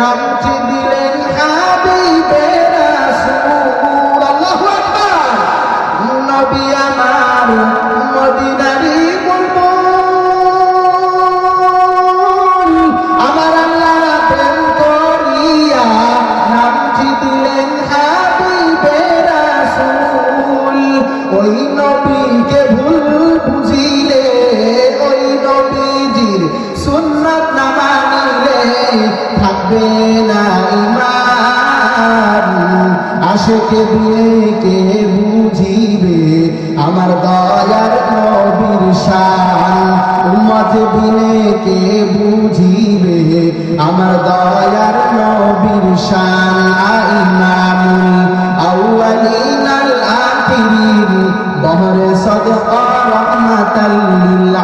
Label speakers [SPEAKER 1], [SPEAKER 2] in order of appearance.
[SPEAKER 1] নামটি দিলেন হাবিবে রাসূল আল্লাহু আকবার। নবী আমার মদিনারি বুলবুল আমার থাকবে না ইমান আশেকে দিয়ে কে বুঝিবে আমার দয়ার নবীর শান। উম্মত বিনে কে বুঝিবে আমার দয়ার নবীর শান। ইমামুল আউয়ালিন আল আখিরিন, বহরে সদকা রহমাতাল লিল